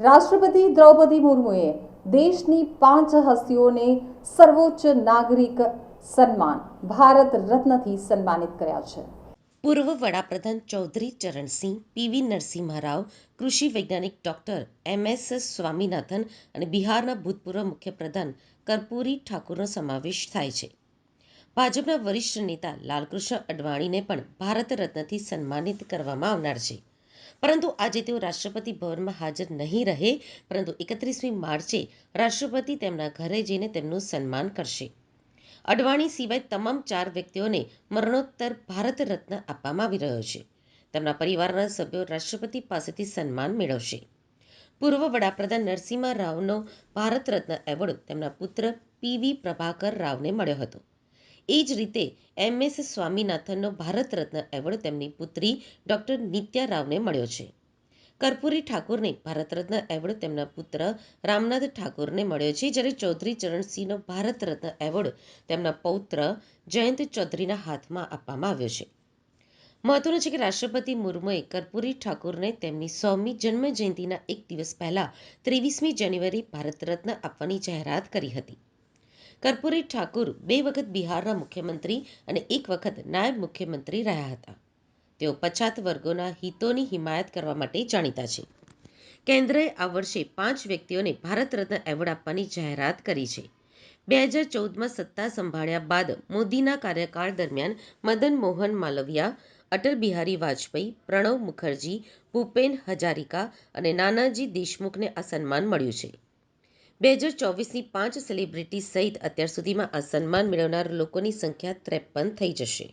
રાષ્ટ્રપતિ દ્રૌપદી મુર્મુએ દેશની પાંચ હસ્તીઓને સર્વોચ્ચ નાગરિક સન્માન, ભારત રત્નથી સન્માનિત કર્યા છે. પૂર્વ વડાપ્રધાન ચૌધરી ચરણસિંહ, પીવી નરસિંહ રાવ, કૃષિ વૈજ્ઞાનિક ડોક્ટર એમ એસ સ્વામીનાથન અને બિહારના ભૂતપૂર્વ મુખ્યપ્રધાન કર્પૂરી ઠાકુરનો સમાવેશ થાય છે. ભાજપના વરિષ્ઠ નેતા લાલકૃષ્ણ અડવાણીને પણ ભારત રત્નથી સન્માનિત કરવામાં આવનાર છે. પરંતુ આજે તેઓ રાષ્ટ્રપતિ ભવનમાં હાજર નહીં રહે, પરંતુ એકત્રીસમી માર્ચે રાષ્ટ્રપતિ તેમના ઘરે જઈને તેમનું સન્માન કરશે. અડવાણી સિવાય તમામ ચાર વ્યક્તિઓને મરણોત્તર ભારત રત્ન આપવામાં આવી રહ્યો છે. તેમના પરિવારના સભ્યો રાષ્ટ્રપતિ પાસેથી સન્માન મેળવશે. પૂર્વ વડાપ્રધાન નરસિંહ રાવનો ભારત રત્ન એવોર્ડ તેમના પુત્ર પીવી પ્રભાકર રાવને મળ્યો હતો. એ જ રીતે એમ. એસ. સ્વામીનાથનનો ભારત રત્ન એવોર્ડ તેમની પુત્રી ડોક્ટર નિત્યા રાવને મળ્યો છે. કર્પૂરી ઠાકુરને ભારત રત્ન એવોર્ડ તેમના પુત્ર રામનાથ ઠાકુરને મળ્યો છે, જ્યારે ચૌધરી ચરણસિંહનો ભારત રત્ન એવોર્ડ તેમના પૌત્ર જયંત ચૌધરીના હાથમાં આપવામાં આવ્યો છે. મહત્વનું છે કે રાષ્ટ્રપતિ મુર્મુએ કર્પૂરી ઠાકુરને તેમની સોમી જન્મ જયંતિના એક દિવસ પહેલા ત્રેવીસમી જાન્યુઆરી ભારત રત્ન આપવાની જાહેરાત કરી હતી. કર્પૂરી ઠાકુર બે વખત બિહારના મુખ્યમંત્રી અને એક વખત નાયબ મુખ્યમંત્રી રહ્યા હતા. તેઓ પછાત વર્ગોના હિતોની હિમાયત કરવા માટે જાણીતા છે. કેન્દ્રએ આ વર્ષે પાંચ વ્યક્તિઓને ભારત રત્ન એવોર્ડ આપવાની જાહેરાત કરી છે. બે હજાર ચૌદમાં સત્તા સંભાળ્યા બાદ મોદીના કાર્યકાળ દરમિયાન મદન મોહન માલવિયા, અટલ બિહારી વાજપેયી, પ્રણવ મુખર્જી, ભૂપેન હજારિકા અને નાનાજી દેશમુખને આ સન્માન મળ્યું છે. બે હજાર ચોવીસની પાંચ સેલિબ્રિટી સહિત અત્યાર સુધીમાં આ સન્માન મેળવનાર લોકોની સંખ્યા ત્રેપન થઈ જશે.